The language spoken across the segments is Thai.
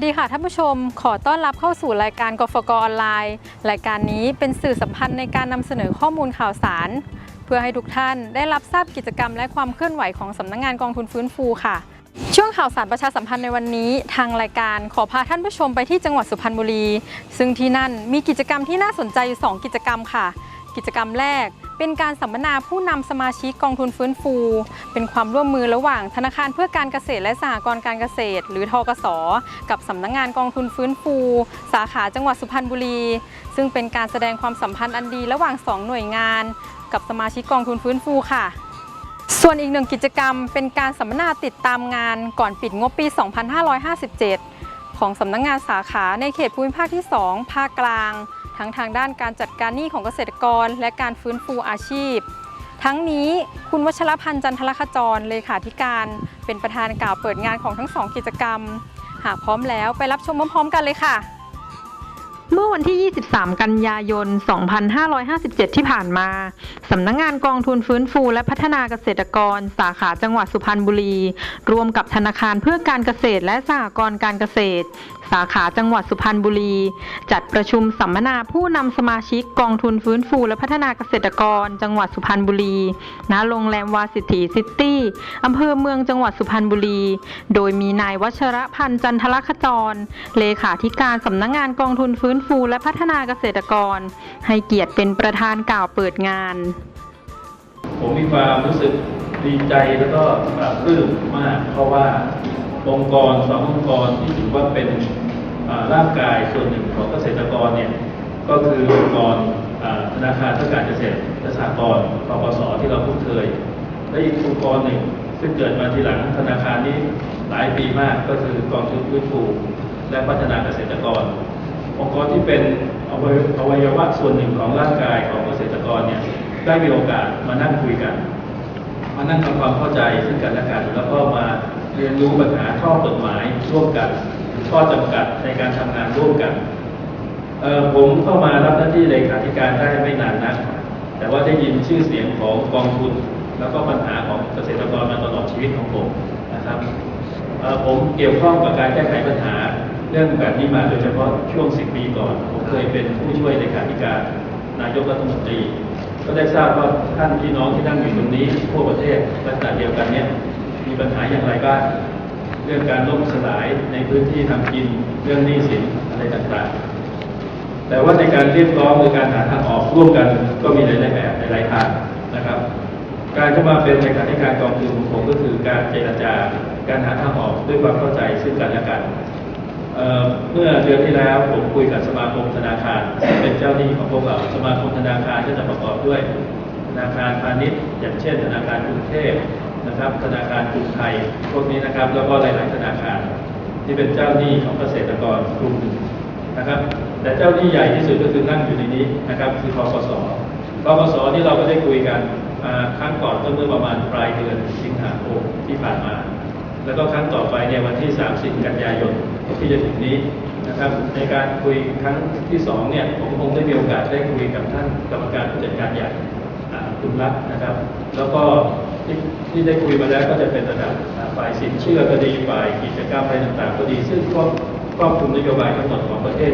วัสดีค่ะท่านผู้ชม ขอต้อนรับเข้าสู่รายการกฟกออนไลน์ รายการนี้เป็นสื่อสัมพันธ์ในการนำเสนอข้อมูลข่าวสาร เพื่อให้ทุกท่านได้รับทราบกิจกรรมและความเคลื่อนไหวของสำนักงานกองทุนฟื้นฟูค่ะ ช่วงข่าวสารประชาสัมพันธ์ในวันนี้ ทางรายการขอพาท่านผู้ชมไปที่จังหวัดสุพรรณบุรี ซึ่งที่นั่นมีกิจกรรมที่น่าสนใจอยู่สองกิจกรรมค่ะ กิจกรรมแรก เป็นการสัมมนาผู้นำสมาชิกกองทุนฟื้นฟู เป็นความร่วมมือระหว่างธนาคารเพื่อการเกษตรและสหกรณ์การเกษตร หรือทกส กับสำนักงานกองทุนฟื้นฟู สาขาจังหวัดสุพรรณบุรี ซึ่งเป็นการแสดงความสัมพันธ์อันดีระหว่างสองหน่วยงาน กับสมาชิกกองทุนฟื้นฟูค่ะส่วนอีกหนึ่งกิจกรรมเป็นการสัมมนาติดตามงานก่อนปิดงบปี 2557 ของสำนักงานสาขาในเขตภูมิภาคที่ 2 ภาคกลาง ทั้งทางด้านการจัดการหนี้ของเกษตรกร และการฟื้นฟูอาชีพ ทั้งนี้คุณวัชรพันธ์จันทรขจรเลขาธิการ เป็นประธานกล่าวเปิดงานของทั้งสองกิจกรรม หากพร้อมแล้วไปรับชมพร้อมๆกันเลยค่ะ เมื่อวันที่ 23 กันยายน 2557 ที่ผ่านมา สำนักงงานกองทุนฟื้นฟูและพัฒนาเกษตรกร สาขาจังหวัดสุพรรณบุรี รวมกับธนาคารเพื่อการเกษตรและสหกรณ์การเกษตร สาขาจังหวัดสุพรรณบุรี จัดประชุมสัมมนาผู้นำสมาชิกกองทุนฟื้นฟูและพัฒนาเกษตรกร จังหวัดสุพรรณบุรี ณ โรงแรมวาสิถีซิตี้อำเภอเมืองจังหวัดสุพรรณบุรี โดยมีนายวัชรพันธ์จันทรขจร เลขาธิการสำนักงานกองทุนฟื้นฟูและพัฒนาเกษตรกร ให้เกียรติเป็นประธานกล่าวเปิดงาน ผมมีความรู้สึกดีใจแล้วก็ปลาบปลื้มมาก เพราะว่าองค์กรสององค์กรที่ถือว่าเป็นร่างกายส่วนหนึ่งของเกษตรกรเนี่ยก็คือองค์กรธนาคารเพื่อการเกษตรและสหกรณ์ปปสที่เราคุ้นเคย และอีกองค์กรหนึ่งซึ่งเกิดมาทีหลังธนาคารนี้หลายปีมากก็คือกองทุนฟื้นฟูและพัฒนาเกษตรกร องค์กรที่เป็นอวัยวะส่วนหนึ่งของร่างกายของเกษตรกรเนี่ยได้มีโอกาสมานั่งคุยกัน มานั่งทำความเข้าใจซึ่งกันและกันแล้วก็มาเรียนรู้ปัญหาข้อกฎหมายร่วมกันข้อจำกัดในการทำงานร่วมกันผมเข้ามารับหน้าที่เลขาธิการได้ไม่นานนักแต่ว่าได้ยินชื่อเสียงของกองทุน แล้วก็ปัญหาของเกษตรกรมาตลอดชีวิตของผมนะครับผมเกี่ยวข้องกับการแก้ไขปัญหา เรื่องแบบนี้มาโดยเฉพาะช่วง 10 ปีก่อน ผมเคยเป็นผู้ช่วยเลขาธิการนายกรัฐมนตรี ก็ได้ทราบว่าท่านพี่น้องที่นั่งอยู่ตรงนี้ทั่วประเทศลักษณะเดียวกันเนี่ยมีปัญหาอย่างไรบ้างเรื่องการล่มสลายในพื้นที่ทำกินเรื่องหนี้สินอะไรต่างๆ แต่ว่าในการเรียกร้องหรือการหาทางออกร่วมกันก็มีหลายแบบหลายทางนะครับ การเข้ามาเป็นเลขาธิการกองทุนของผมก็คือการเจรจาการหาทางออกด้วยความเข้าใจซึ่งกันและกัน เมื่อเดือนที่แล้วผมคุยกับสมาคมธนาคาร เป็นเจ้าหนี้ของพวกเราสมาคมธนาคารก็จะประกอบด้วยธนาคารพาณิชย์ อย่างเช่น ธนาคารกรุงเทพนะครับ ธนาคารกรุงไทยพวกนี้นะครับ แล้วก็หลาย ๆ ธนาคาร ที่เป็นเจ้าหนี้ของเกษตรกรกลุ่มหนึ่งนะครับ แต่เจ้าหนี้ใหญ่ที่สุดก็คือนั่งอยู่ในนี้นะครับคือทกสทกสนี่เราก็ได้คุยกันครั้งก่อนก็เมื่อประมาณปลายเดือนสิงหาคมที่ผ่านมา แล้วก็ครั้งต่อไปเนี่ยวันที่ 30 กันยายนที่จะถึงนี้นะครับในการคุยครั้งที่สองเนี่ยผมคงได้มีโอกาสได้คุยกับท่านกรรมการผู้จัดการใหญ่คุณรัตน์นะครับ แล้วก็ที่ที่ได้คุยมาแล้วก็จะเป็นระดับฝ่ายสินเชื่อก็ดีฝ่ายกิจกรรมอะไรต่างๆก็ดี ซึ่งครอบครอบคลุมนโยบายทั้งหมดของประเทศ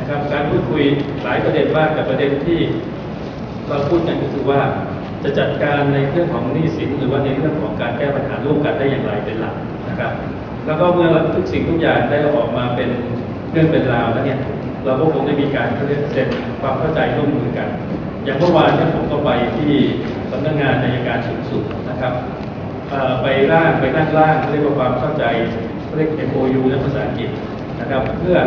นะครับ การพูดคุยหลายประเด็นมากแต่ประเด็นที่เราพูดกันก็คือว่า จะจัดการในเรื่องของหนี้สินหรือว่าในเรื่องของการแก้ปัญหาร่วมกันได้อย่างไรเป็นหลักนะครับ แล้วก็เมื่อทุกสิ่งทุกอย่างได้ออกมาเป็นเรื่องเป็นราวแล้วเนี่ยเราก็คงได้มีการเรียกเซ็นความเข้าใจร่วมมือกัน อย่างเมื่อวานเนี่ยผมก็ไปที่สำนักงานอัยการสูงสุดนะครับไปร่างไปนั่งร่างเรียกว่าความเข้าใจเขเรียก MOU ในภาษาอังกฤษนะครับ เพื่อ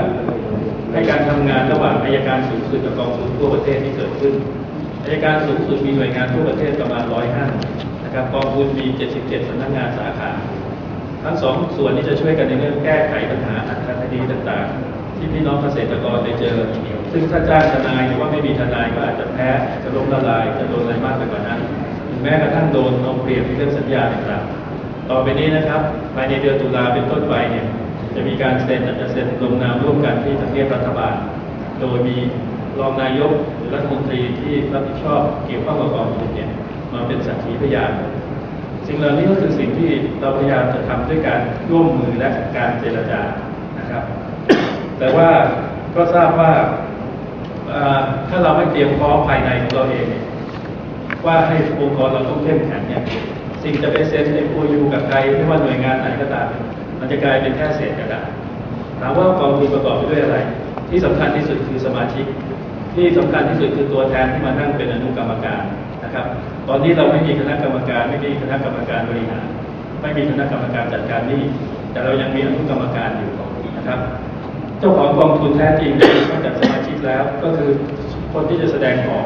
ให้การทำงานระหว่างอายการสูงสุดกับกองทุนทั่วประเทศที่เกิดขึ้น อายการสูงสุดมีหน่วยงานทั่วประเทศประมาณ 105 นะครับกองทุนมี 77สำนักงานสาขา ทั้งสองส่วนนี้จะช่วยกันในเรื่องแก้ไขปัญหาอัตราคดีต่างๆ ที่พี่น้องเกษตรกรได้เจอ ซึ่งถ้าจ้างทนายหรือว่าไม่มีทนายก็อาจจะแพ้จะล้มละลายจะโดนอะไรมากไปกว่านั้นถึงแม้กระทั่งโดนเอาเปรียบเรื่องสัญญาต่างๆ ต่อไปนี้นะครับภายในเดือนตุลาเป็นต้นไปเนี่ยจะมีการเซ็นจะเซ็นลงนามร่วมกันที่ทำเนียบรัฐบาล โดยมีรองนายก รัฐมนตรีที่รับผิดชอบเกี่ยวข้องกับกองทุนเนี่ยมาเป็นสักขีพยานสิ่งเหล่านี้ก็คือสิ่งที่เราพยายามจะทำด้วยการร่วมมือและการเจรจานะครับ แต่ว่าก็ทราบว่าถ้าเราไม่เตรียมพร้อมภายในของเราเองว่าให้องค์กรเราต้องเข้มแข็งเนี่ยสิ่งจะไปเซ็นในคูยูกับใครไม่ว่าหน่วยงานไหนก็ตาม มันจะกลายเป็นแค่เศษกระดาษถามว่ากองทุนประกอบไปด้วยอะไร ที่สำคัญที่สุดคือสมาชิก ที่สำคัญที่สุดคือตัวแทนที่มานั่งเป็นอนุกรรมการนะครับ ตอนนี้เราไม่มีคณะกรรมการ ไม่มีคณะกรรมการบริหาร ไม่มีคณะกรรมการจัดการนี้แต่เรายังมีอนุกรรมการอยู่นะครับ เจ้าของกองทุนแท้จริงนอกจากสมาชิกแล้วก็คือคนที่จะแสดงออก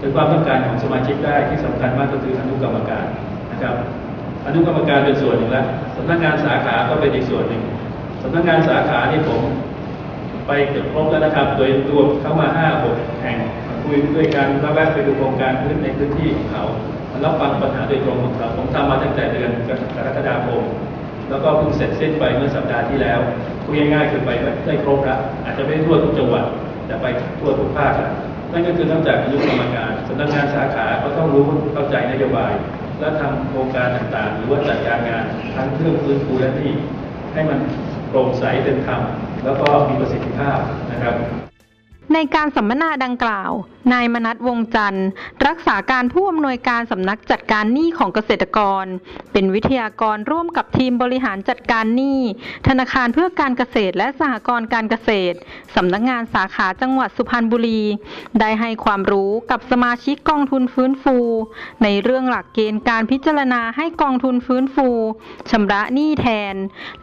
ถึงความต้องการของสมาชิกได้ที่สำคัญมากก็คืออนุกรรมการนะครับอนุกรรมการเป็นส่วนหนึ่งแล้วสำนักงานสาขาก็เป็นอีกส่วนหนึ่งสำนักงานสาขาที่ผม ไปเกือบครบแล้วนะครับ โดยรวมเข้ามาห้าหกแห่งคุยด้วยกันแล้วแวะไปดูโครงการพื้นในพื้นที่ของเขารับฟังปัญหาโดยตรงของเขาผมทำมาตั้งแต่เดือนกรกฎาคมแล้วก็เพิ่งเสร็จสิ้นไปเมื่อสัปดาห์ที่แล้วคุยง่ายๆคือไปได้ครบแล้วอาจจะไม่ทั่วทุกจังหวัดแต่ไปทั่วทุกภาคแล้วนั่นก็คือนอกจากอนุกรรมการสำนักงานสาขาก็ต้องรู้เข้าใจนโยบาย และทำโครงการต่างๆ หรือว่าจัดการงานทั้งเรื่องฟื้นฟูและหนี้ให้มันโปร่งใสเป็นธรรม แล้วก็มีประสิทธิภาพนะครับในการสัมมนาดังกล่าว นายมนัทวงจันทร์ รักษาการผู้อำนวยการสำนักจัดการหนี้ของเกษตรกร เป็นวิทยากรร่วมกับทีมบริหารจัดการหนี้ธนาคารเพื่อการเกษตรและสหกรณ์การเกษตรสำนักงานสาขาจังหวัดสุพรรณบุรี ได้ให้ความรู้กับสมาชิกกองทุนฟื้นฟู ในเรื่องหลักเกณฑ์การพิจารณาให้กองทุนฟื้นฟูชำระหนี้แทน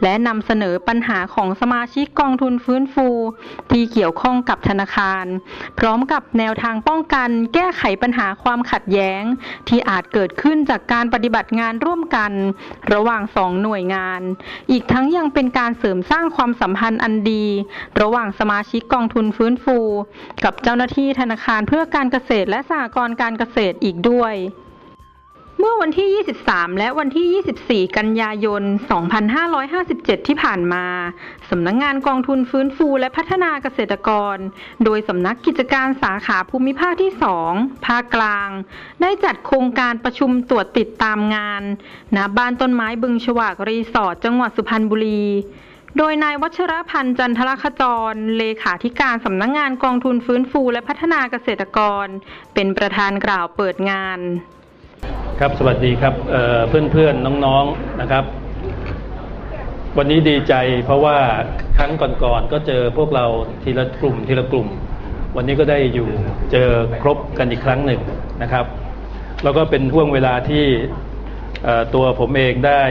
และนำเสนอปัญหาของสมาชิกกองทุนฟื้นฟู ที่เกี่ยวข้องกับธนาคาร พร้อมกับแนวทางป้องกัน แก้ไขปัญหาความขัดแย้ง ที่อาจเกิดขึ้นจากการปฏิบัติงานร่วมกัน ระหว่างสองหน่วยงาน อีกทั้งยังเป็นการเสริมสร้างความสัมพันธ์อันดี ระหว่างสมาชิกกองทุนฟื้นฟู กับเจ้าหน้าที่ธนาคารเพื่อการเกษตรและสหกรณ์การเกษตรอีกด้วย เมื่อวันที่ 23 และวันที่ 24 กันยายน 2557 ที่ผ่านมา สำนักงงานกองทุนฟื้นฟูและพัฒนาเกษตรกร โดยสำนักกิจการสาขาภูมิภาคที่ 2 ภาคกลาง ได้จัดโครงการประชุมตรวจติดตามงานณบ้านต้นไม้บึงฉวากรีสอร์ทจังหวัดสุพรรณบุรีโดยนายวัชรพันธ์จันทรคจร เลขาธิการสำนักงงานกองทุนฟื้นฟูและพัฒนาเกษตรกร เป็นประธานกล่าวเปิดงาน ครับสวัสดีครับเอ่อนเพื่อนน้องๆนะครับ วันนี้ดีใจเพราะว่าครั้งก่อนๆก็เจอพวกเราทีละกลุ่มทีละกลุ่ม วันนี้ก็ได้อยู่เจอครบกันอีกครั้งหนึ่งนะครับ แล้วก็เป็นห่วงเวลาที่ตัวผมเองได้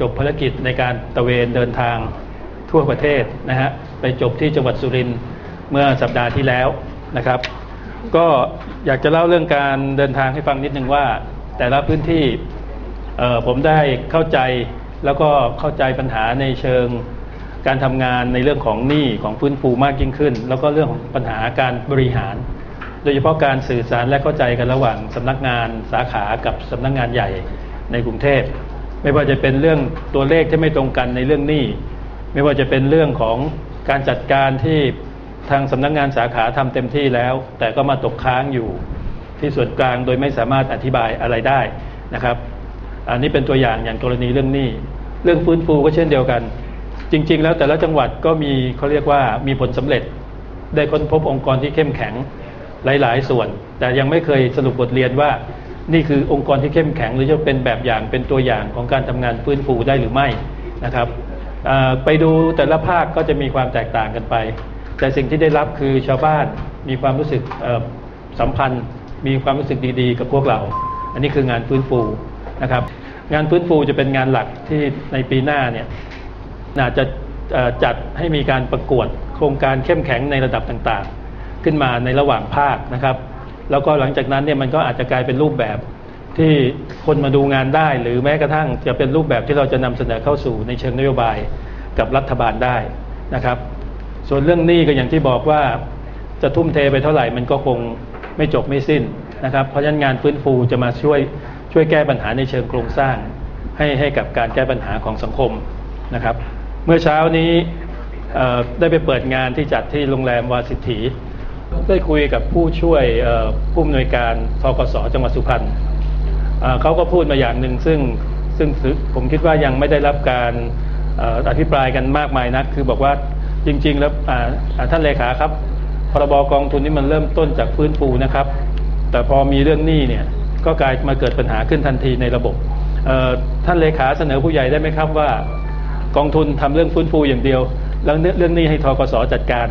จบภารกิจในการตระเวนเดินทางทั่วประเทศนะฮะไปจบที่จังหวัดสุรินทร์เมื่อสัปดาห์ที่แล้วนะครับ ก็อยากจะเล่าเรื่องการเดินทางให้ฟังนิดนึงว่า แต่ละพื้นที่ผมได้เข้าใจแล้วก็เข้าใจปัญหาในเชิงการทำงานในเรื่องของหนี้ของฟื้นฟูมากยิ่งขึ้น แล้วก็เรื่องของปัญหาการบริหาร โดยเฉพาะการสื่อสารและเข้าใจกันระหว่างสำนักงานสาขากับสำนักงานใหญ่ในกรุงเทพ ไม่ว่าจะเป็นเรื่องตัวเลขที่ไม่ตรงกันในเรื่องหนี้ไม่ว่าจะเป็นเรื่องของการจัดการที่ทางสำนักงานสาขาทำเต็มที่แล้ว แต่ก็มาตกค้างอยู่ ที่ส่วนกลางโดยไม่สามารถอธิบายอะไรได้นะครับ อันนี้เป็นตัวอย่างอย่างกรณีเรื่องหนี้ เรื่องฟื้นฟูก็เช่นเดียวกัน จริง ๆ แล้วแต่ละจังหวัดก็มีเขาเรียกว่ามีผลสำเร็จ ได้ค้นพบองค์กรที่เข้มแข็งหลาย ๆ ส่วน แต่ยังไม่เคยสรุปบทเรียนว่า นี่คือองค์กรที่เข้มแข็งหรือจะเป็นแบบอย่างเป็นตัวอย่างของการทำงานฟื้นฟูได้หรือไม่นะครับไปดูแต่ละภาคก็จะมีความแตกต่างกันไป แต่สิ่งที่ได้รับคือชาวบ้านมีความรู้สึกสัมพันธ์ มีความรู้สึกดีๆ กับพวกเรา อันนี้คืองานฟื้นฟูนะครับ งานฟื้นฟูจะเป็นงานหลักที่ในปีหน้าเนี่ยน่าจะจัดให้มีการประกวดโครงการเข้มแข็งในระดับต่างๆ ขึ้นมาในระหว่างภาคนะครับ แล้วก็หลังจากนั้นเนี่ยมันก็อาจจะกลายเป็นรูปแบบที่คนมาดูงานได้ หรือแม้กระทั่งจะเป็นรูปแบบที่เราจะนำเสนอเข้าสู่ในเชิงนโยบายกับรัฐบาลได้นะครับ ส่วนเรื่องหนี้ก็อย่างที่บอกว่าจะทุ่มเทไปเท่าไหร่มันก็คง ไม่จบไม่สิ้นนะครับ เพราะฉะนั้นงานฟื้นฟูจะมาช่วยช่วยแก้ปัญหาในเชิงโครงสร้าง ให้ให้กับการแก้ปัญหาของสังคมนะครับ เมื่อเช้านี้ได้ไปเปิดงานที่จัดที่โรงแรมวาสิทธีได้คุยกับผู้ช่วยผู้อำนวยการทกสจังหวัดสุพรรณเขาก็พูดมาอย่างหนึ่งซึ่งซึ่งผมคิดว่ายังไม่ได้รับการอออภิปรายกันมากมายนัก คือบอกว่าจริง ๆ แล้วท่านเลขาครับ พรบกองทุนนี่มันเริ่มต้นจากฟื้นฟูนะครับ แต่พอมีเรื่องหนี้เนี่ยก็กลายมาเกิดปัญหาขึ้นทันทีในระบบท่านเลขาเสนอผู้ใหญ่ได้ไหมครับว่ากองทุนทำเรื่องฟื้นฟูอย่างเดียว แล้วเรื่องหนี้ให้ทกสจัดการ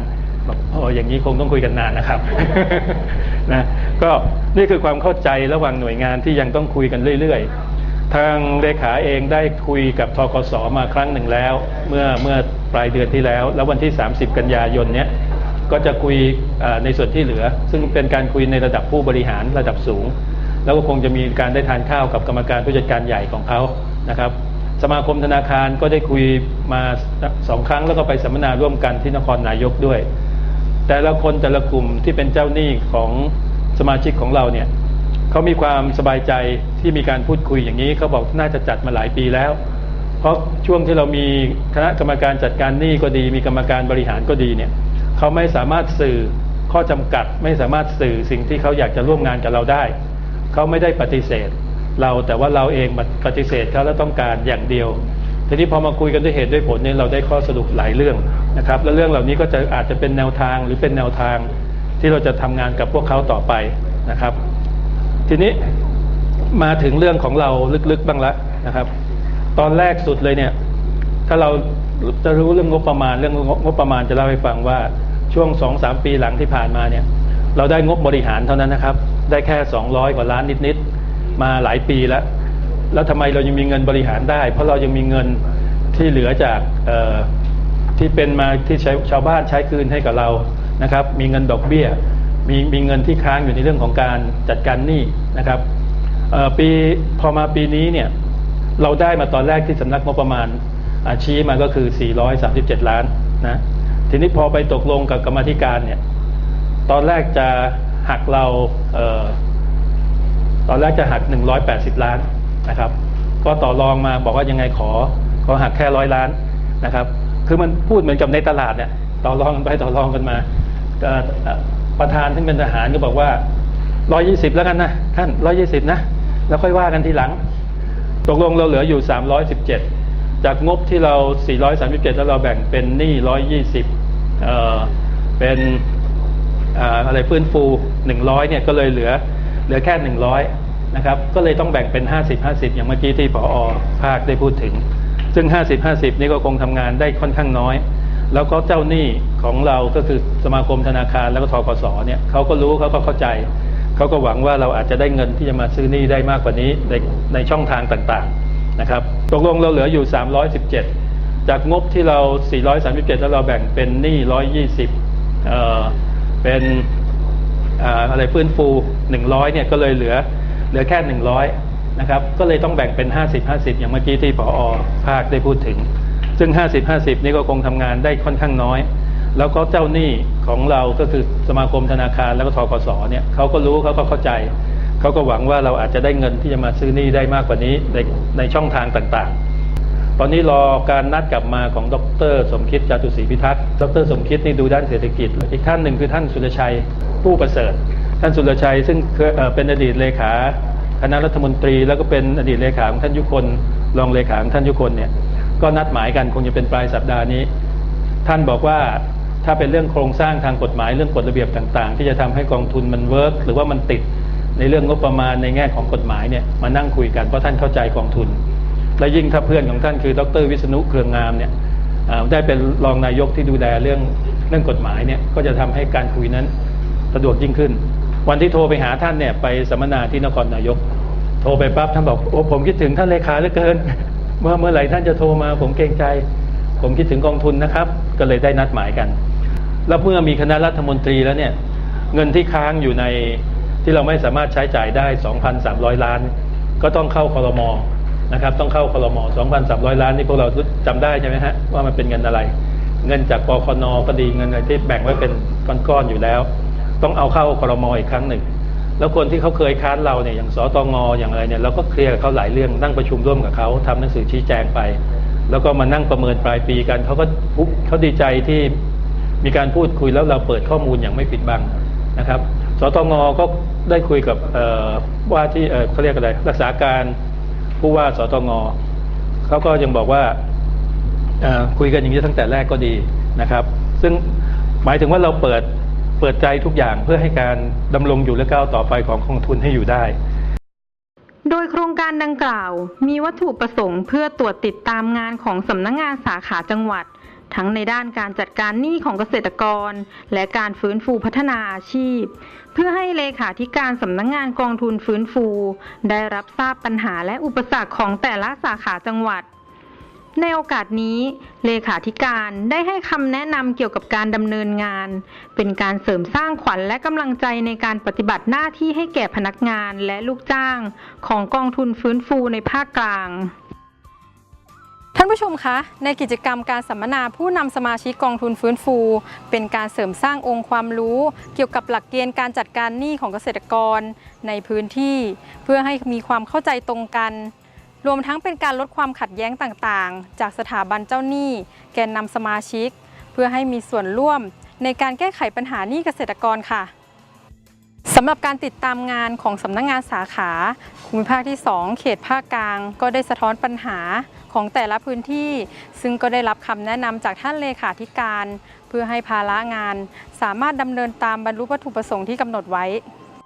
บอกโอ้อย่างนี้คงต้องคุยกันนานนะครับนะก็นี่คือความเข้าใจระหว่างหน่วยงานที่ยังต้องคุยกันเรื่อยๆ ทางเลขาเองได้คุยกับทกสมาครั้งหนึ่งแล้ว เมื่อเมื่อปลายเดือนที่แล้ว แล้ววันที่ 30 กันยายนเนี้ย ก็จะคุยในส่วนที่เหลือ ซึ่งเป็นการคุยในระดับผู้บริหารระดับสูง แล้วก็คงจะมีการได้ทานข้าวกับกรรมการผู้จัดการใหญ่ของเขานะครับสมาคมธนาคารก็ได้คุยมาสองครั้งแล้วก็ไปสัมมนาร่วมกันที่นครนายกด้วย แต่ละคนแต่ละกลุ่มที่เป็นเจ้าหนี้ของสมาชิกของเราเนี่ยเขามีความสบายใจที่มีการพูดคุยอย่างนี้เขาบอกน่าจะจัดมาหลายปีแล้ว เพราะช่วงที่เรามีคณะกรรมการจัดการหนี้ก็ดี มีกรรมการบริหารก็ดีเนี่ย เขาไม่สามารถสื่อข้อจำกัด ไม่สามารถสื่อสิ่งที่เขาอยากจะร่วมงานกับเราได้ เขาไม่ได้ปฏิเสธ เราแต่ว่าเราเองมาปฏิเสธเขาแล้วต้องการอย่างเดียวทีนี้พอมาคุยกันด้วยเหตุด้วยผลเนี่ยเราได้ข้อสรุปหลายเรื่องนะครับและเรื่องเหล่านี้ก็จะอาจจะเป็นแนวทางหรือเป็นแนวทางที่เราจะทำงานกับพวกเขาต่อไปนะครับ ทีนี้มาถึงเรื่องของเราลึกๆบ้างละนะครับ ตอนแรกสุดเลยเนี่ย ถ้าเราจะรู้เรื่องงบประมาณ เรื่องงบประมาณจะเล่าให้ฟังว่า ช่วงสองสามปีหลังที่ผ่านมาเนี่ยเราได้งบบริหารเท่านั้นนะครับ ได้แค่ 200 กว่าล้านนิดๆมาหลายปีแล้ว แล้วทำไมเรายังมีเงินบริหารได้ เพราะเรายังมีเงินที่เหลือจากที่เป็นมาที่ใช้ชาวบ้านใช้คืนให้กับเรานะครับ มีเงินดอกเบี้ย มีมีเงินที่ค้างอยู่ในเรื่องของการจัดการหนี้นะครับปีพอมาปีนี้เนี่ยเราได้มาตอนแรกที่สำนักงบประมาณอาชี้มาก็คือ 437 ล้านนะ ทีนี้พอไปตกลงกับกรรมธิการเนี่ย ตอนแรกจะหักเราเออตอนแรกจะหัก 180 ล้านนะครับ ก็ต่อรองมาบอกว่ายังไงขอขอหักแค่ร้อยล้านนะครับ คือมันพูดเหมือนกับในตลาดเนี่ยต่อรองกันไปต่อรองกันมาประธานที่เป็นทหารก็บอกว่า 120 แล้วกันนะท่าน 120 นะ แล้วค่อยว่ากันทีหลัง ตกลงเราเหลืออยู่ 317 จากงบที่เรา 437 แล้วเราแบ่งเป็นหนี้ 120 เอ่อเป็นอ่าอะไรฟื้นฟู 100เนี่ยก็เลยเหลือเหลือแค่ 100นะครับก็เลยต้องแบ่งเป็น 50 50 อย่างเมื่อกี้ที่ผอภาคได้พูดถึง ซึ่ง 50 50 นี่ก็คงทำงานได้ค่อนข้างน้อย แล้วก็เจ้าหนี้ของเราก็คือสมาคมธนาคารแล้วก็ทกสเนี่ยเขาก็รู้เขาก็เข้าใจเขาก็หวังว่าเราอาจจะได้เงินที่จะมาซื้อหนี้ได้มากกว่านี้ในในช่องทางต่างๆนะครับตกลงเราเหลืออยู่ 317 จากงบที่เรา 437 แล้วเราแบ่งเป็นหนี้ 120เอ่อเป็นอะไรฟื้นฟู 100 เนี่ยก็เลยเหลือเหลือแค่ 100 นะครับ ก็เลยต้องแบ่งเป็น 50 50 อย่างเมื่อกี้ที่ผอภาคได้พูดถึง ซึ่ง 50 50 นี่ก็คงทำงานได้ค่อนข้างน้อย แล้วก็เจ้าหนี้ของเราก็คือสมาคมธนาคารแล้วก็ทกสเนี่ยเขาก็รู้เขาก็เข้าใจ เขาก็หวังว่าเราอาจจะได้เงินที่จะมาซื้อหนี้ได้มากกว่านี้ในในช่องทางต่างๆ ตอนนี้รอการนัดกลับมาของดร สมคิดจาตุศรีพิทักษ์ ดร สมคิดนี่ดูด้านเศรษฐกิจ อีกท่านหนึ่งคือท่านสุรชัยผู้ประเสริฐ ท่านสุรชัยซึ่งเเป็นอดีตเลขาคณะรัฐมนตรี แล้วก็เป็นอดีตเลขาของท่านยุคนรองเลขาของท่านยุคนเนี่ยก็นัดหมายกันคงจะเป็นปลายสัปดาห์นี้ ท่านบอกว่าถ้าเป็นเรื่องโครงสร้างทางกฎหมายเรื่องกฎระเบียบต่างๆ ที่จะทำให้กองทุนมันเวิร์กหรือว่ามันติดในเรื่องงบประมาณในแง่ของกฎหมายเนี่ยมานั่งคุยกันเพราะท่านเข้าใจกองทุน และยิ่งถ้าเพื่อนของท่านคือ ดรวิษณุเครืองงามเนี่ยได้เป็นรองนายกที่ดูแลเรื่องเรื่องกฎหมายเนี่ยก็จะทำให้การคุยนั้นสะดวกยิ่งขึ้น วันที่โทรไปหาท่านเนี่ยไปสัมมนาที่นครนายก โทรไปปั๊บท่านบอกโอ้ผมคิดถึงท่านเลขาเหลือเกินเมื่อเมื่อไหร่ท่านจะโทรมาผมเกรงใจ ผมคิดถึงกองทุนนะครับ ก็เลยได้นัดหมายกัน แล้วเมื่อมีคณะรัฐมนตรีแล้วเนี่ยเงินที่ค้างอยู่ในที่เราไม่สามารถใช้จ่ายได้ 2,300 ล้าน ก็ต้องเข้าคอรมอ นะครับต้องเข้าคอรมอ2,300 ล้านนี่พวกเราจำได้ใช่ไหมฮะว่ามันเป็นเงินอะไร เงินจากปคนก็ดีเงินอะไรที่แบ่งไว้เป็นก้อนๆอยู่แล้ว ต้องเอาเข้าคอรมออีกครั้งหนึ่ง แล้วคนที่เขาเคยค้านเราเนี่ยอย่างสตงอย่างอะไรเนี่ยเราก็เคลียร์กับเขาหลายเรื่องนั่งประชุมร่วมกับเขาทำหนังสือชี้แจงไป แล้วก็มานั่งประเมินปลายปีกันเขาก็ปุ๊บเขาดีใจที่มีการพูดคุยแล้วเราเปิดข้อมูลอย่างไม่ปิดบังนะครับ สตงก็ได้คุยกับว่าที่เขาเรียกอะไรรักษาการ ผู้ว่าสตงเขาก็ยังบอกว่าคุยกันอย่างนี้ตั้งแต่แรกก็ดีนะครับ ซึ่งหมายถึงว่าเราเปิดเปิดใจทุกอย่างเพื่อให้การดำรงอยู่และก้าวต่อไปของกองทุนให้อยู่ได้โดยโครงการดังกล่าว มีวัตถุประสงค์เพื่อตรวจติดตามงานของสำนักงงานสาขาจังหวัด ทั้งในด้านการจัดการหนี้ของเกษตรกร และการฟื้นฟูพัฒนาอาชีพ เพื่อให้เลขาธิการสำนักงงานกองทุนฟื้นฟู ได้รับทราบปัญหาและอุปสรรคของแต่ละสาขาจังหวัด ในโอกาสนี้ เลขาธิการได้ให้คำแนะนำเกี่ยวกับการดำเนินงาน เป็นการเสริมสร้างขวัญและกำลังใจในการปฏิบัติหน้าที่ให้แก่พนักงานและลูกจ้าง ของกองทุนฟื้นฟูในภาคกลาง ท่านผู้ชมคะ ในกิจกรรมการสัมมนาผู้นำสมาชิกกองทุนฟื้นฟู เป็นการเสริมสร้างองค์ความรู้ เกี่ยวกับหลักเกณฑ์การจัดการหนี้ของเกษตรกรในพื้นที่ เพื่อให้มีความเข้าใจตรงกัน รวมทั้งเป็นการลดความขัดแย้งต่างๆ จากสถาบันเจ้าหนี้ แกนนำสมาชิก เพื่อให้มีส่วนร่วมในการแก้ไขปัญหาหนี้เกษตรกรค่ะ สำหรับการติดตามงานของสำนักงงานสาขาภูมิภาคที่ 2 เขตภาคกลาง ก็ได้สะท้อนปัญหาของแต่ละพื้นที่ ซึ่งก็ได้รับคำแนะนำจากท่านเลขาธิการ เพื่อให้ภาระงาน สามารถดำเนินตามบรรลุวัตถุประสงค์ที่กำหนดไว้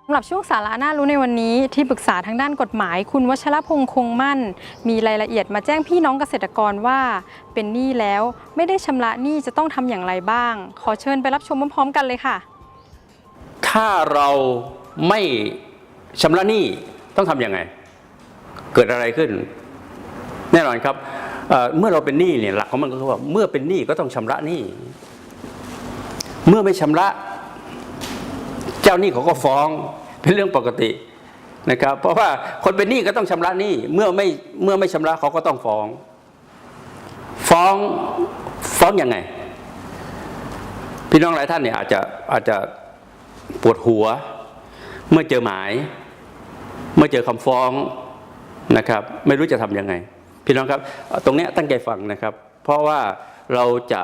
สำหรับช่วงสาระน่ารู้ในวันนี้ที่ปรึกษาทางด้านกฎหมาย คุณวัชรพงษ์คงมั่น มีรายละเอียดมาแจ้งพี่น้องเกษตรกรว่า เป็นหนี้แล้วไม่ได้ชำระหนี้จะต้องทำอย่างไรบ้าง ขอเชิญไปรับชมพร้อมๆกันเลยค่ะ ถ้าเราไม่ชำระหนี้ต้องทำยังไง เกิดอะไรขึ้น แน่นอนครับเเมื่อเราเป็นหนี้เนี่ยหลักของมันก็คือว่าเมื่อเป็นหนี้ก็ต้องชำระหนี้ เมื่อไม่ชำระ เจ้าหนี้เขาก็ฟ้องเป็นเรื่องปกตินะครับ เพราะว่าคนเป็นหนี้ก็ต้องชำระหนี้เมื่อไม่เมื่อไม่ชำระเขาก็ต้องฟ้อง ฟ้องฟ้องยังไง พี่น้องหลายท่านเนี่ยอาจจะอาจจะ ปวดหัว เมื่อเจอหมาย เมื่อเจอคำฟ้องนะครับ ไม่รู้จะทำยังไง พี่น้องครับ ตรงนี้ตั้งใจฟังนะครับ เพราะว่าเราจะ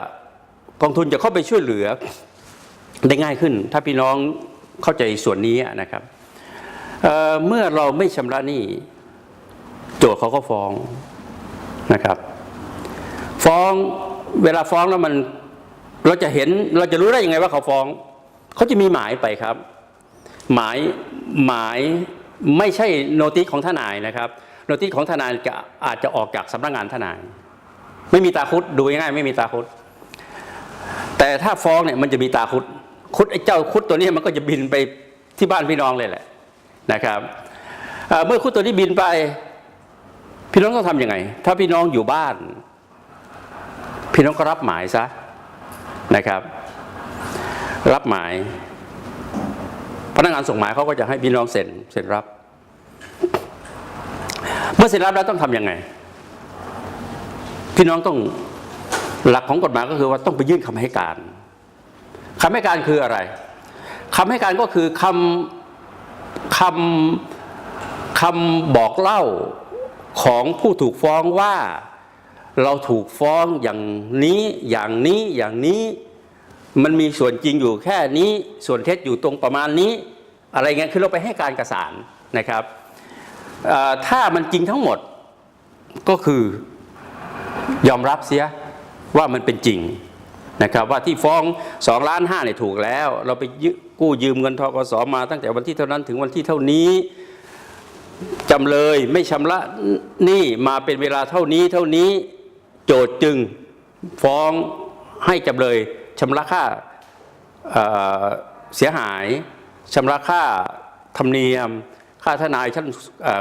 กองทุนจะเข้าไปช่วยเหลือได้ง่ายขึ้น ถ้าพี่น้องเข้าใจส่วนนี้นะครับเเมื่อเราไม่ชำระหนี้โจทย์เขาก็ฟ้องนะครับ ฟ้องเวลาฟ้องแล้วมันเราจะเห็นเราจะรู้ได้ยังไงว่าเขาฟ้อง เขาจะมีหมายไปครับ หมายหมายไม่ใช่โนติของทนายนะครับโนติของทนายจะอาจจะออกจากสำนักงานทนาย ไม่มีตาคุดดูง่ายไม่มีตาคุด แต่ถ้าฟ้องเนี่ยมันจะมีตาคุดคุดไอ้เจ้าคุดตัวนี้มันก็จะบินไปที่บ้านพี่น้องเลยแหละนะครับเอ่อเมื่อคุดตัวนี้บินไป พี่น้องต้องทำยังไง ถ้าพี่น้องอยู่บ้าน พี่น้องก็รับหมายซะนะครับ รับหมาย พนักงานส่งหมายเขาก็จะให้พี่น้องเซ็นเซ็นรับ เมื่อเซ็นรับแล้วต้องทำยังไง พี่น้องต้องหลักของกฎหมายก็คือว่าต้องไปยื่นคำให้การคำให้การคืออะไรคำให้การก็คือคำคำคำบอกเล่าของผู้ถูกฟ้องว่าเราถูกฟ้องอย่างนี้อย่างนี้อย่างนี้ มันมีส่วนจริงอยู่แค่นี้ส่วนเท็จอยู่ตรงประมาณนี้ อะไรเงี้ยคือเราไปให้การกระสานนะครับถ้ามันจริงทั้งหมดก็คือยอมรับเสียว่ามันเป็นจริงนะครับว่าที่ฟ้อง2ล้านห้าเนี่ยถูกแล้ว เราไปกู้ยืมเงินทกสมาตั้งแต่วันที่เท่านั้นถึงวันที่เท่านี้จำเลยไม่ชำระหนี้มาเป็นเวลาเท่านี้เท่านี้โจทย์จึงฟ้องให้จำเลย ชำระค่าเเสียหายชำระค่าธรรมเนียม ค่าทนายชั้น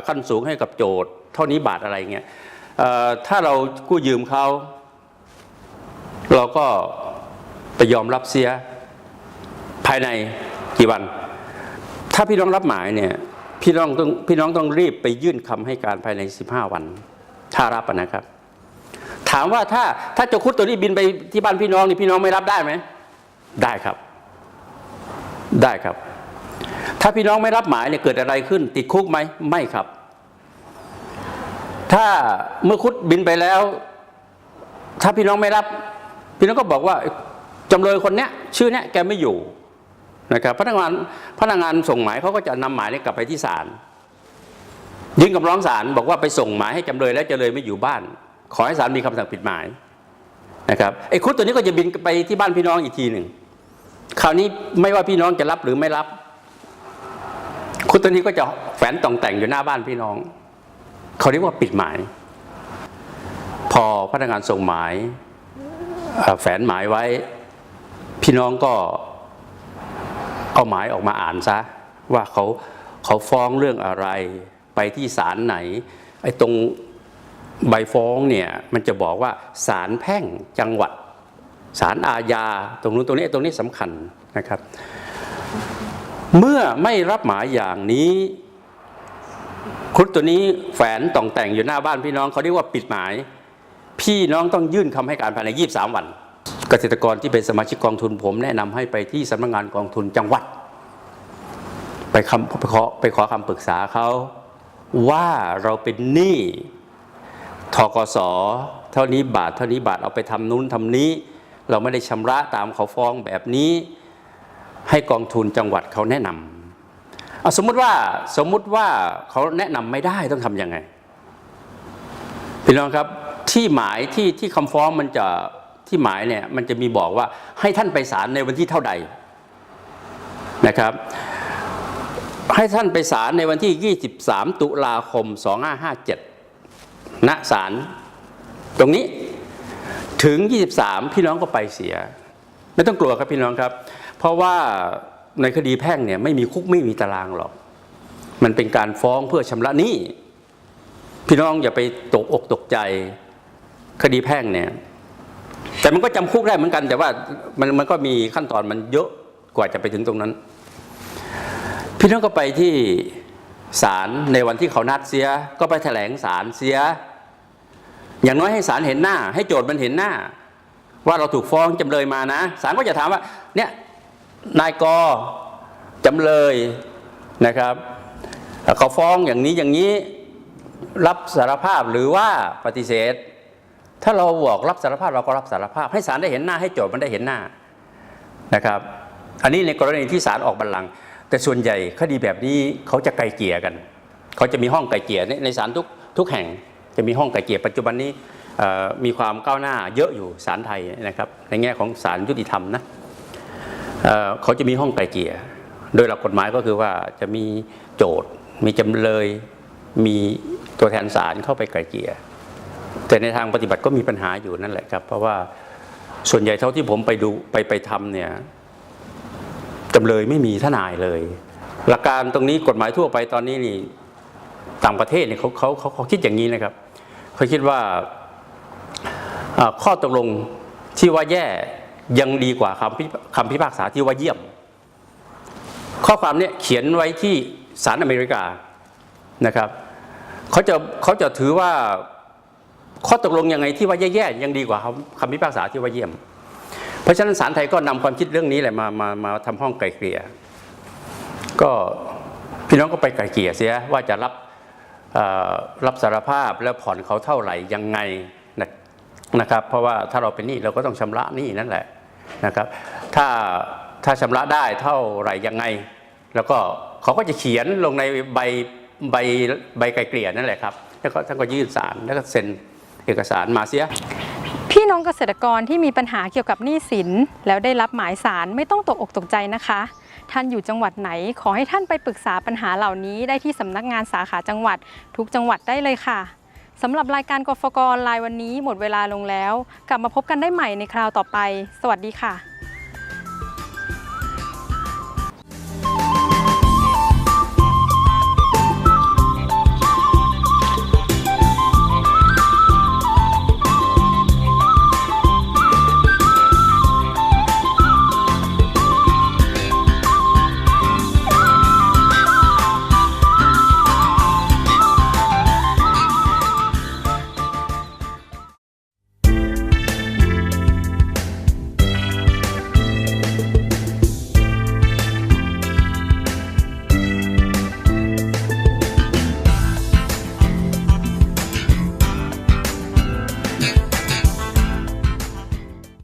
ขั้นสูงให้กับโจทย์เท่านี้บาทอะไรเงี้ยถ้าเรากู้ยืมเขาเราก็ไปยอมรับเสียภายในกี่วัน ถ้าพี่น้องรับหมายเนี่ยพี่น้องต้องพี่น้องต้องรีบไปยื่นคำให้การภายใน 15 วัน ถ้ารับนะครับ ถามว่าถ้าถ้าเจ้าคุดตัวนี้บินไปที่บ้านพี่น้องนี่พี่น้องไม่รับได้ไหมได้ครับ ได้ครับ ถ้าพี่น้องไม่รับหมายเนี่ยเกิดอะไรขึ้น ติดคุกไหมไม่ครับ ถ้าเมื่อคุดบินไปแล้ว ถ้าพี่น้องไม่รับ พี่น้องก็บอกว่าจำเลยคนเนี้ย ชื่อเนี้ยแกไม่อยู่นะครับพนักงานพนักงานส่งหมายเขาก็จะนำหมายเนี่ยกลับไปที่ศาลยื่นคำร้องศาลบอกว่าไปส่งหมายให้จำเลยแล้วจำเลยไม่อยู่บ้าน ขอให้ศาลมีคำสั่งปิดหมายนะครับไอ้ครุฑตัวนี้ก็จะบินไปที่บ้านพี่น้องอีกทีหนึ่งคราวนี้ไม่ว่าพี่น้องจะรับหรือไม่รับครุฑตัวนี้ก็จะแฝนต่องแต่งอยู่หน้าบ้านพี่น้อง เขาเรียกว่าปิดหมาย พอพนักงานส่งหมายแฝนหมายไว้ พี่น้องก็เอาหมายออกมาอ่านซะว่าเขาเขาฟ้องเรื่องอะไรไปที่ศาลไหนไอ้ตรง ใบฟ้องเนี่ยมันจะบอกว่าศาลแพ่งจังหวัดศาลอาญาตรงนู้นตรงนี้ตรงนี้สำคัญนะครับ เมื่อไม่รับหมายอย่างนี้ครุฑตัวนี้แฝนต่องแต่งอยู่หน้าบ้านพี่น้องเขาเรียกว่าปิดหมาย พี่น้องต้องยื่นคำให้การภายใน 23 วัน เกษตรกรที่เป็นสมาชิกกองทุนผมแนะนำให้ไปที่สำนักงานกองทุนจังหวัด ไปคำไปขอไปขอคำปรึกษาเขาว่าเราเป็นหนี้ ทกสเท่านี้บาทเท่านี้บาทเอาไปทำนู้นทำนี้ เราไม่ได้ชำระตามเขาฟ้องแบบนี้ ให้กองทุนจังหวัดเขาแนะนำเอาสมมุติว่าสมมุติว่าเขาแนะนำไม่ได้ต้องทำยังไงพี่น้องครับที่หมายที่ที่คำฟ้องมันจะที่หมายเนี่ยมันจะมีบอกว่าให้ท่านไปศาลในวันที่เท่าใดนะครับ ให้ท่านไปศาลในวันที่ 23 ตุลาคม 2557 ณศาลตรงนี้ถึง 23 พี่น้องก็ไปเสีย ไม่ต้องกลัวครับพี่น้องครับ เพราะว่าในคดีแพ่งเนี่ยไม่มีคุกไม่มีตารางหรอก มันเป็นการฟ้องเพื่อชำระหนี้พี่น้องอย่าไปตกอกตกใจคดีแพ่งเนี่ยแต่มันก็จำคุกได้เหมือนกัน แต่ว่ามันมันก็มีขั้นตอนมันเยอะกว่าจะไปถึงตรงนั้น พี่น้องก็ไปที่ศาลในวันที่เขานัดเสีย ก็ไปแถลงศาลเสีย อย่างน้อยให้ศาลเห็นหน้า ให้โจทย์มันเห็นหน้า ว่าเราถูกฟ้องจำเลยมานะศาลก็จะถามว่าเนี่ยนายกจำเลยนะครับเขาฟ้องอย่างนี้อย่างนี้รับสารภาพหรือว่าปฏิเสธ ถ้าเราบอกรับสารภาพเราก็รับสารภาพ ให้ศาลได้เห็นหน้าให้โจทย์มันได้เห็นหน้านะครับ อันนี้ในกรณีที่ศาลออกบัลลังก์แต่ส่วนใหญ่คดีแบบนี้เขาจะไกลเกลี่ยกัน เขาจะมีห้องไกลเกลี่ยในในศาลทุกทุกแห่ง จะมีห้องไกลเกลี่ยปัจจุบันนี้มีความก้าวหน้าเยอะอยู่ศาลไทยนะครับในแง่ของศาลยุติธรรมนะเเขาจะมีห้องไกลเกลี่ย โดยหลักกฎหมายก็คือว่าจะมีโจทย์มีจำเลยมีตัวแทนศาลเข้าไปไกลเกลี่ย แต่ในทางปฏิบัติก็มีปัญหาอยู่นั่นแหละครับ เพราะว่าส่วนใหญ่เท่าที่ผมไปดูไปไปทำเนี่ยจำเลยไม่มีทนายเลย หลักการตรงนี้กฎหมายทั่วไปตอนนี้นี่ต่างประเทศเนี่ยเขาเขาเขาคิดอย่างนี้นะครับ เขาคิดว่าข้อตกลงที่ว่าแย่ยังดีกว่าคำพิคำพิพากษาที่ว่าเยี่ยม ข้อความเนี้เขียนไว้ที่ศาลอเมริกานะครับเขาจะเขาจะถือว่าข้อตกลงยังไงที่ว่าแย่ๆยังดีกว่าคำคำพิพากษาที่ว่าเยี่ยม เพราะฉะนั้นศาลไทยก็นำความคิดเรื่องนี้แหละมามามาทำห้องไกลเกลี่ยก็พี่น้องก็ไปไกลเกลี่ยเสียว่าจะรับ รับสารภาพแล้วผ่อนเขาเท่าไหร่ยังไงนะครับ เพราะว่าถ้าเราเป็นหนี้เราก็ต้องชำระหนี้นั่นแหละนะครับ ถ้าถ้าชำระได้เท่าไหร่ยังไง แล้วก็เขาก็จะเขียนลงในใบใบใบไกลเกลี่ยนั่นแหละครับแล้วก็ท่านก็ยื่นศาลแล้วก็เซ็นเอกสารมาเสีย พี่น้องเกษตรกรที่มีปัญหาเกี่ยวกับหนี้สินแล้วได้รับหมายสารไม่ต้องตกอกตกใจนะคะ ท่านอยู่จังหวัดไหน ขอให้ท่านไปปรึกษาปัญหาเหล่านี้ได้ที่สำนักงานสาขาจังหวัด ทุกจังหวัดได้เลยค่ะสำหรับรายการกฟกออนไลน์วันนี้หมดเวลาลงแล้ว กลับมาพบกันได้ใหม่ในคราวต่อไป สวัสดีค่ะ